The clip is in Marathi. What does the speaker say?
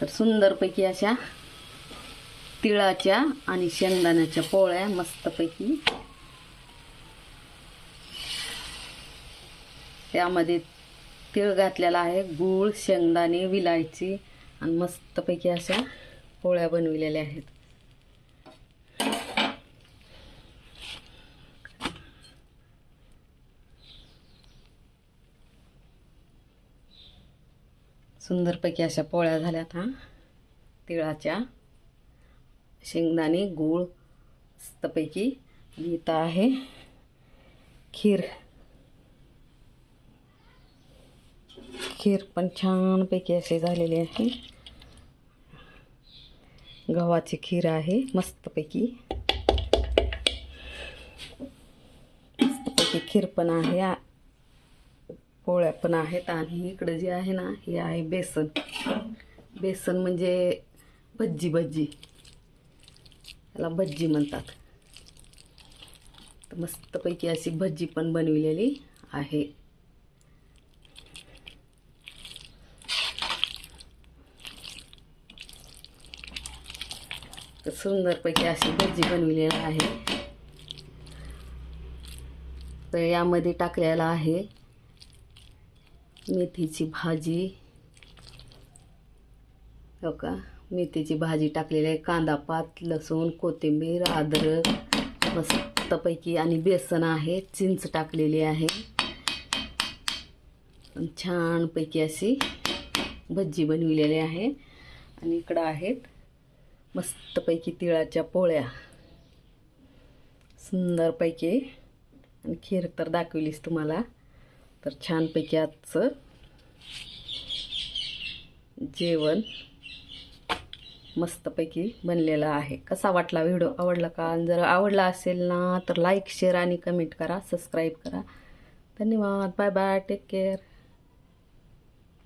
तर सुंदरपैकी अशा तिळाच्या आणि शेंगदाण्याच्या पोळ्या मस्तपैकी त्यामध्ये तिळ घातलेला आहे गूळ शेंगदाणे विलायची आणि मस्तपैकी अशा पोळ्या बनविलेल्या आहेत. सुंदरपैकी अशा पोळ्या झाल्यात हा. तिळाच्या शेंगदाणे गूळ मस्तपैकी इथं आहे. खीर. खीर पण छानपैकी अशी झालेली आहे. गव्हाची खीर आहे मस्तपैकी. मस्तपैकी खीर पण आहे. पोळ्या पण आहेत आणि इकडं जे आहे ना हे आहे बेसन. बेसन म्हणजे भज्जी भज्जी. त्याला भज्जी म्हणतात. तर मस्तपैकी अशी भज्जी पण बनविलेली आहे. तर सुंदरपैकी अशी भज्जी बनविलेली आहे. तर यामध्ये टाकलेला आहे मेथीची भाजी. हो का? मेथीची भाजी टाकलेली आहे. कांदा पात लसूण कोथिंबीर अद्रक मस्तपैकी आणि बेसन आहे. चिंच टाकलेली आहे. छानपैकी अशी भज्जी बनविलेली आहे. आणि इकडं आहेत मस्तपैकी तिळाच्या पोळ्या. सुंदरपैकी. आणि खीर तर दाखवलीस तुम्हाला. तर छानपैकी आजचं जेवण मस्तपैकी बनलेलं आहे. कसा वाटला व्हिडिओ? आवडला का? आणि जर आवडला असेल ना तर लाईक शेअर आणि कमेंट करा सबस्क्राईब करा. धन्यवाद. Bye bye take care